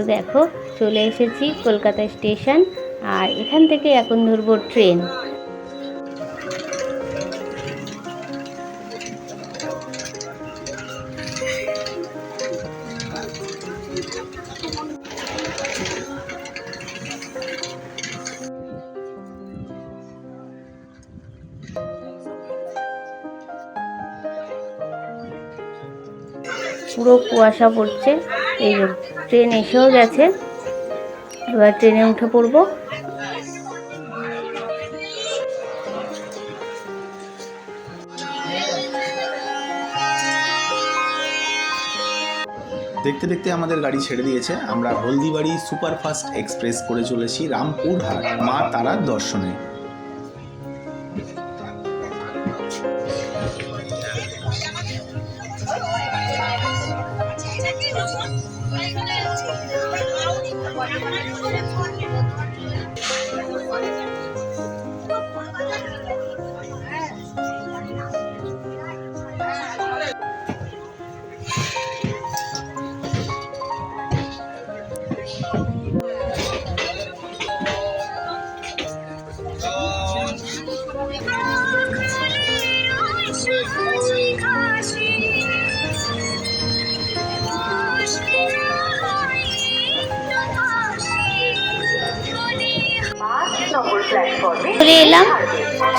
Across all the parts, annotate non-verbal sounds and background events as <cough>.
তো দেখো, চলে এসেছি কলকাতা স্টেশন আর এখান থেকে এখন ধরবো ট্রেন। পুরো কুয়াশা পড়ছে। এই ট্রেন এসেও গেছে। এবার ট্রেনে উঠে পড়ব। দেখতে দেখতে আমাদের গাড়ি ছেড়ে দিয়েছে। আমরা হলদিবাড়ি সুপারফাস্ট এক্সপ্রেস করে চলেছি রামপুরহাট মা তারার দর্শনে।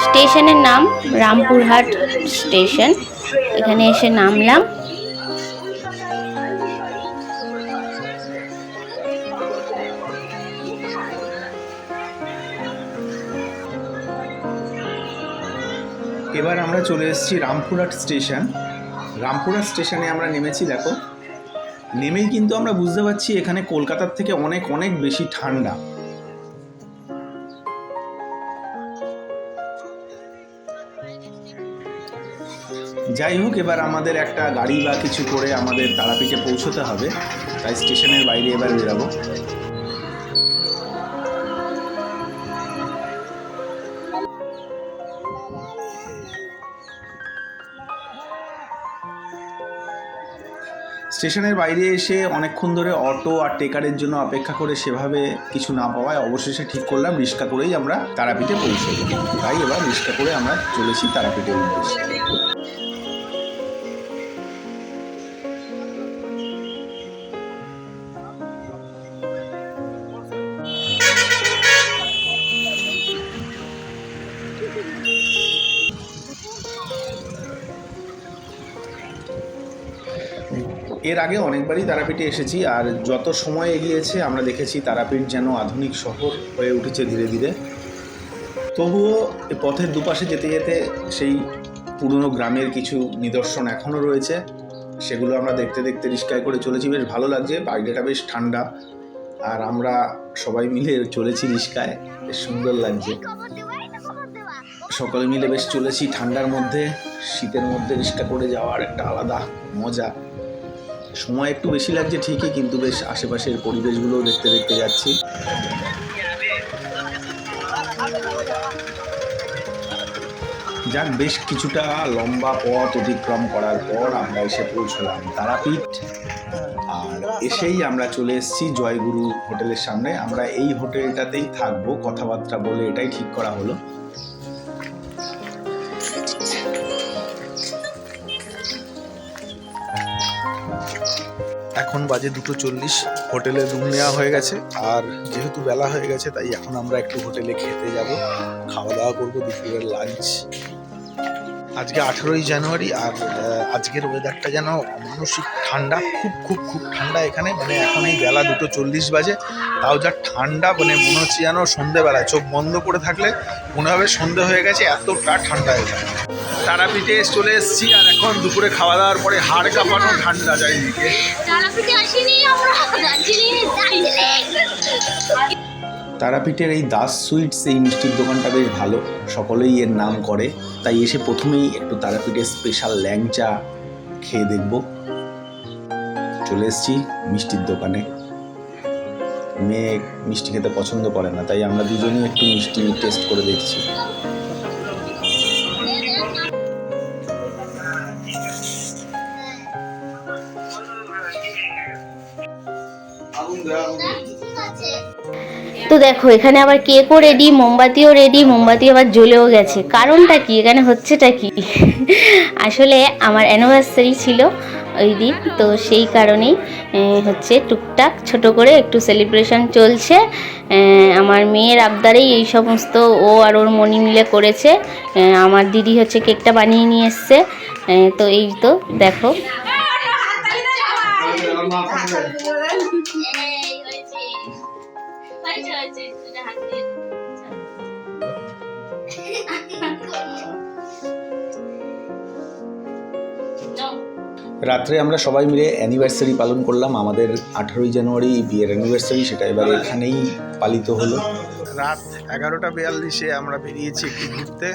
স্টেশনের নাম রামপুরহাট স্টেশন। এখানে এসে নামলাম। এবার আমরা চলে এসেছি রামপুরহাট স্টেশন। রামপুরহাট স্টেশনে আমরা নেমেছি, দেখো। নেমেই কিন্তু আমরা বুঝতে পারছি এখানে কলকাতার থেকে অনেক অনেক বেশি ঠান্ডা। যাই হোক, এবার আমাদের একটা গাড়ি বা কিছু করে আমাদের তারাপীঠে পৌঁছতে হবে। তাই স্টেশনের বাইরে এবার বেরাবো। স্টেশনের বাইরে এসে অনেকক্ষণ ধরে অটো আর টেকারের জন্য অপেক্ষা করে সেভাবে কিছু না পাওয়ায় অবশেষে ঠিক করলাম, রিক্সা করেই আমরা তারাপীঠে পৌঁছে তাই এবার রিক্সা করে আমরা চলেছি তারাপীঠের উদ্দেশ্যে। এর আগে অনেকবারই তারাপীঠে এসেছি আর যত সময় এগিয়েছে, আমরা দেখেছি তারাপীঠ যেন আধুনিক শহর হয়ে উঠেছে ধীরে ধীরে। তবুও পথের দুপাশে যেতে যেতে সেই পুরনো গ্রামের কিছু নিদর্শন এখনও রয়েছে। সেগুলো আমরা দেখতে দেখতে রিস্কায় করে চলেছি। বেশ ভালো লাগছে, বাইরেটা বেশ ঠান্ডা আর আমরা সবাই মিলে চলেছি রিস্কায় বেশ সুন্দর লাগছে। সকলে মিলে বেশ চলেছি ঠান্ডার মধ্যে, শীতের মধ্যে রিক্সা করে যাওয়ার একটা আলাদা মজা। সময় একটু বেশি লাগছে ঠিকই, কিন্তু বেশ আশেপাশের পরিবেশগুলোও দেখতে দেখতে যাচ্ছি। যাক, বেশ কিছুটা লম্বা পথ অতিক্রম করার পর আমরা এসে পৌঁছলাম তারাপীঠ। আর এসেই আমরা চলে এসেছি জয়গুরু হোটেলের সামনে। আমরা এই হোটেলটাতেই থাকব, কথাবার্তা বলে এটাই ঠিক করা হলো। এখন বাজে দুটো চল্লিশ। হোটেলে রুম নেওয়া হয়ে গেছে। আর যেহেতু বেলা হয়ে গেছে, তাই এখন আমরা একটু হোটেলে খেতে যাব। খাওয়া দাওয়া করব, দুপুরের লাঞ্চ আজকে আঠেরোই জানুয়ারি, আর আজকের ওয়েদারটা যেন মানসিক ঠান্ডা, খুব খুব খুব ঠান্ডা এখানে। মানে এখন এই বেলা দুটো চল্লিশ বাজে। তাও যা ঠান্ডা মানে মনে হচ্ছে যেন সন্ধেবেলায়। চোখ বন্ধ করে থাকলে মনে হবে সন্ধে হয়ে গেছে, এতটা ঠান্ডা এখানে। তারাপীঠে চলে এসেছি আর এখন দুপুরে খাওয়া দাওয়ার পরে হাড় কাঁপানো ঠান্ডা চারিদিকে। দার্জিলিং দার্জিলিং। তারাপীঠের এই দাস সুইটস এই মিষ্টির দোকানটা বেশ ভালো। সকলেই এর নাম করে। তাই এসে প্রথমেই একটু তারাপীঠের স্পেশাল ল্যাংচা খেয়ে দেখব। চলে এসেছি মিষ্টির দোকানে। মেয়ে মিষ্টি খেতে পছন্দ করে না তাই আমরা দুজনেই একটু মিষ্টি টেস্ট করে দেখছি। দেখো, এখানে আবার কেকও রেডি মোমবাতিও রেডি মোমবাতি আবার জ্বলেও গেছে। কারণটা কি? এখানে হচ্ছেটা কি? আসলে আমার অ্যানিভার্সারি ছিল ওই দিন, তো সেই কারণেই হচ্ছে টুকটাক ছোট করে একটু সেলিব্রেশন চলছে। আমার মেয়ের আবদারেই এই সমস্ত ও আর ওর মনি মিলে করেছে। আমার দিদি হচ্ছে কেকটা বানিয়ে নিয়ে এসছে। তো এই তো, দেখো। <laughs> রাত্রে আমরা সবাই মিলে অ্যানিভার্সারি পালন করলাম। আমাদের আঠারোই জানুয়ারি বিয়ের অ্যানিভার্সারি সেটা এবার এখানেই পালিত হলো। রাত এগারোটা বিয়াল্লিশে আমরা বেরিয়েছি একটু ঘুরতে।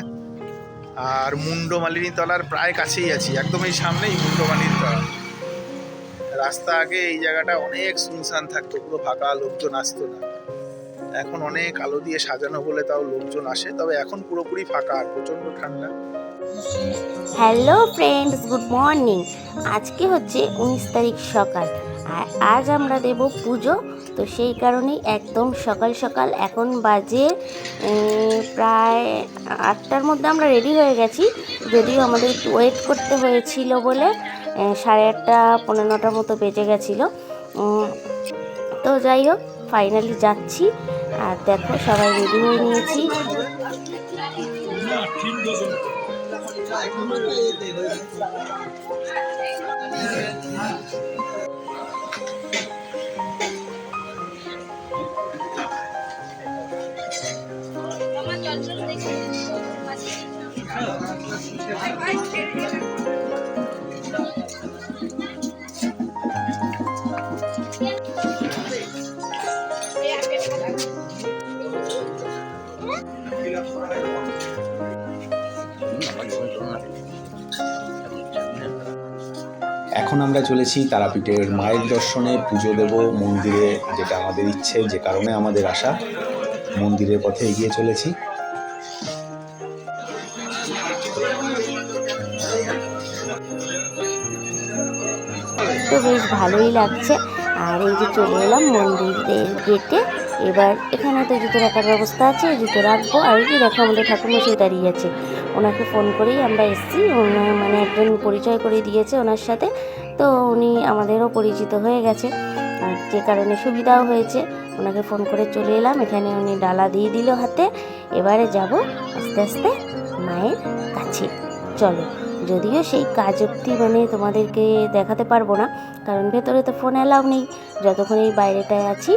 আর মুন্ডমালিনী তলার প্রায় কাছেই আছি একদম এই সামনেই মুন্ডমালিনী তলা। রাস্তা আগে এই জায়গাটা অনেক শুনশান থাকতো, পুরো ফাঁকা, লোকজন আসতো না। এখন অনেক আলো দিয়ে সাজানো বলে তাও লোকজন আসে, তবে এখন পুরোপুরি ফাঁকা আর প্রচণ্ড ঠান্ডা। হ্যালো ফ্রেন্ডস গুড মর্নিং আজকে হচ্ছে উনিশ তারিখ সকাল, আর আজ আমরা দেব পুজো, তো সেই কারণেই একদম সকাল সকাল। এখন বাজে প্রায় আটটার মধ্যে আমরা রেডি হয়ে গেছি। যদিও আমাদের একটু ওয়েট করতে হয়েছিল বলে সাড়ে আটটা, পনেরো নটার মতো বেজে গেছিল। তো যাই হোক ফাইনালি যাচ্ছি। আর দেখো সবাই রেডি হয়ে নিয়েছি। এখন আমরা চলেছি তারাপীঠের মায়ের দর্শনে, পুজো দেব মন্দিরে, যেটা আমাদের ইচ্ছে, যে কারণে আমাদের আসা মন্দিরের পথে এগিয়ে চলেছি। তো বেশ ভালোই লাগছে। আর এই যে চলে এলাম মন্দিরের গেটে। এবার এখানে তো জুতো রাখার ব্যবস্থা আছে, জুতো রাখব। আর কি দেখো, আমাদের ঠাকুরমশাই দাঁড়িয়ে আছে। ওনাকে ফোন করেই আমরা এসেছি। ওনার মানে একজন পরিচয় করে দিয়েছে ওনার সাথে। তো উনি আমাদেরও পরিচিত হয়ে গেছে। আর যে কারণে সুবিধাও হয়েছে। ওনাকে ফোন করে চলে এলাম। এখানে উনি ডালা দিয়ে দিল হাতে। এবারে যাব আস্তে আস্তে মায়ের কাছে। চলো, যদিও সেই কাজ অবধি মানে তোমাদেরকে দেখাতে পারব না। কারণ ভেতরে তো ফোন অ্যালাউ নেই। যতক্ষণ এই বাইরেটায় আছি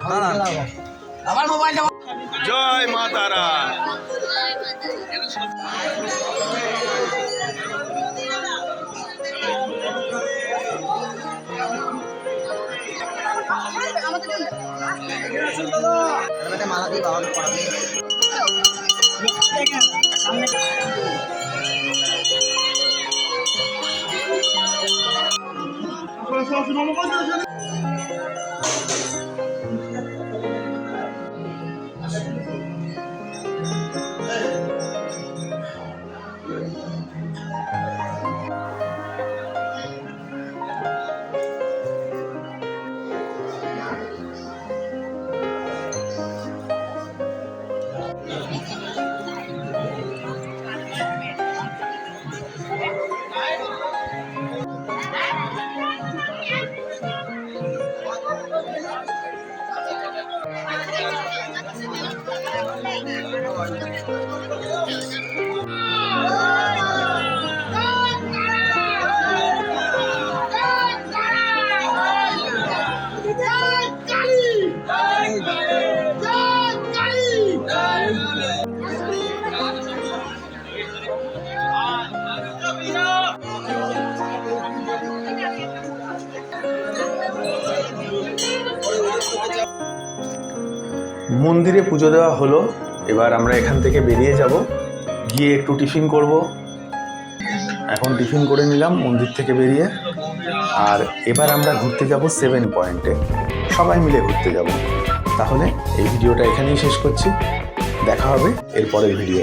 আমার মোবাইলটা জয় মা মালা দিয়ে বাবাকে মন্দিরে পুজো দেওয়া হলো। এবার আমরা এখান থেকে বেরিয়ে যাব। গিয়ে একটু টিফিন করব। এখন টিফিন করে নিলাম, মন্দির থেকে বেরিয়ে। আর এবার আমরা ঘুরতে যাব সেভেন পয়েন্টে সবাই মিলে ঘুরতে যাব। তাহলে এই ভিডিওটা এখানেই শেষ করছি। দেখা হবে এরপরের ভিডিও